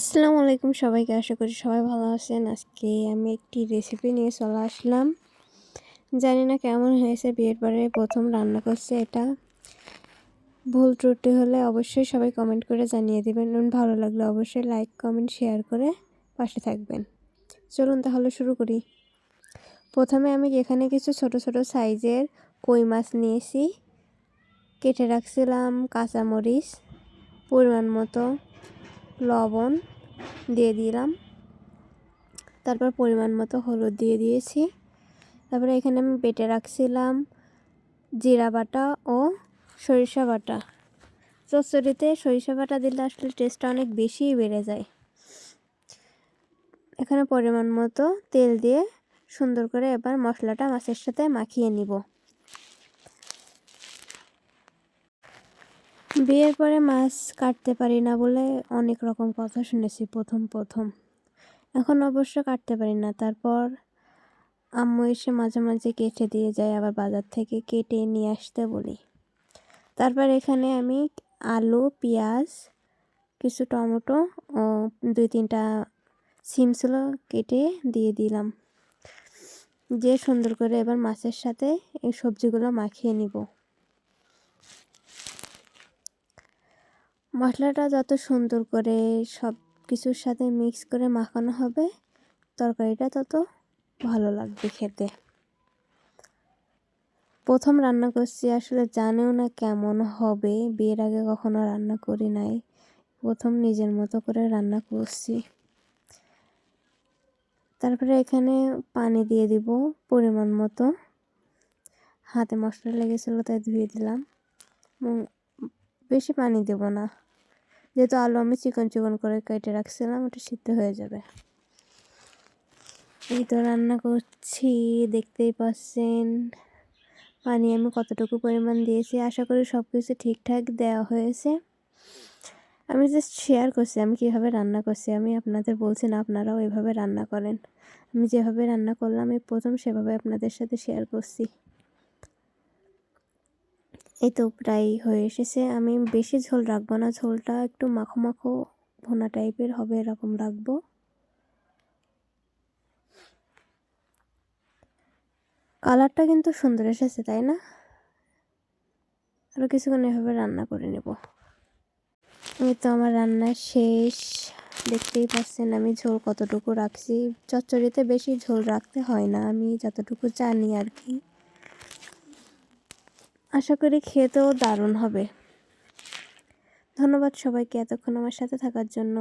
আসসালামু আলাইকুম সবাইকে, আশা করি সবাই ভালো আছেন। আজকে আমি একটি রেসিপি নিয়ে চলে আসলাম। জানি না কেমন হয়েছে, বিয়ের পরে প্রথম রান্না করছে এটা। ভুল ত্রুটি হলে অবশ্যই সবাই কমেন্ট করে জানিয়ে দেবেন। ভালো লাগলে অবশ্যই লাইক কমেন্ট শেয়ার করে পাশে থাকবেন। চলুন তাহলে শুরু করি। প্রথমে আমি এখানে কিছু ছোট ছোট সাইজের কই মাছ নিয়েছি। কেটে রাখছিলাম কাঁচামরিচ, পরিমাণ মতো। লবণ দিয়ে দিলাম। তারপর পরিমাণ মতো হলুদ দিয়ে দিয়েছি। তারপরে এখানে আমি বেটে রাখছিলাম জিরা বাটা ও সরিষা বাটা। চচ্চড়িতে সরিষা বাটা দিলে আসলে টেস্টটা অনেক বেশিই বেড়ে যায়। এখানে পরিমাণ মতো তেল দিয়ে সুন্দর করে এবার মশলাটা মাছের সাথে মাখিয়ে নিব। বিয়ের পরে মাছ কাটতে পারি না বলে অনেক রকম কথা শুনেছি প্রথম প্রথম। এখন অবশ্য কাটতে পারি না। তারপর আম্মু এসে মাঝে মাঝে কেটে দিয়ে যায়, আবার বাজার থেকে কেটে নিয়ে আসতে বলি। তারপর এখানে আমি আলু, পেঁয়াজ, কিছু টমেটো ও দুই, তিনটা সিম ছিল কেটে দিয়ে দিলাম। দিয়ে সুন্দর করে এবার মাছের সাথে এই সবজিগুলো মাখিয়ে নিব। মশলাটা যত সুন্দর করে সব কিছুর সাথে মিক্স করে মাখানো হবে, তরকারিটা তত ভালো লাগবে খেতে। প্রথম রান্না করছি, আসলে জানেও না কেমন হবে, বিয়ের আগে কখনো রান্না করি নাই। প্রথম নিজের মতো করে রান্না করছি। তারপরে এখানে পানি দিয়ে দিব পরিমাণ মতো। হাতে মশলা লেগেছিলো তাই ধুয়ে দিলাম। বেশি পানি দেব না। যেহেতু আলু আমি চিকন চিকন করে কেটে রাখছিলাম, ওটা সিদ্ধ হয়ে যাবে। এই তো রান্না করছি, দেখতেই পাচ্ছেন। পানি আমি কতটুকু পরিমাণ দিয়েছি, আশা করি সব কিছু ঠিকঠাক দেওয়া হয়েছে। আমি জাস্ট শেয়ার করছি, আমি কীভাবে রান্না করছি, আমি আপনাদের বলছি না, আপনারাও এভাবে রান্না করেন। আমি যেভাবে রান্না করলাম, এই প্রথম সেভাবে আপনাদের সাথে শেয়ার করছি। এই তো প্রায় হয়ে এসেছে। আমি বেশি ঝোল রাখব না। ঝোলটা একটু মাখো মাখো ভোনা টাইপের হবে, এরকম রাখব। কালারটা কিন্তু সুন্দর এসেছে, তাই না? আরও কিছুক্ষণ এভাবে রান্না করে নেব। এই তো আমার রান্না শেষ। দেখতেই পাচ্ছেন আমি ঝোল কতটুকু রাখছি। চচ্চড়িতে বেশি ঝোল রাখতে হয় না। আমি যতটুকু জানি আর কি। আশা করি খেতেও দারুণ হবে। ধন্যবাদ সবাইকে এতক্ষণ আমার সাথে থাকার জন্য।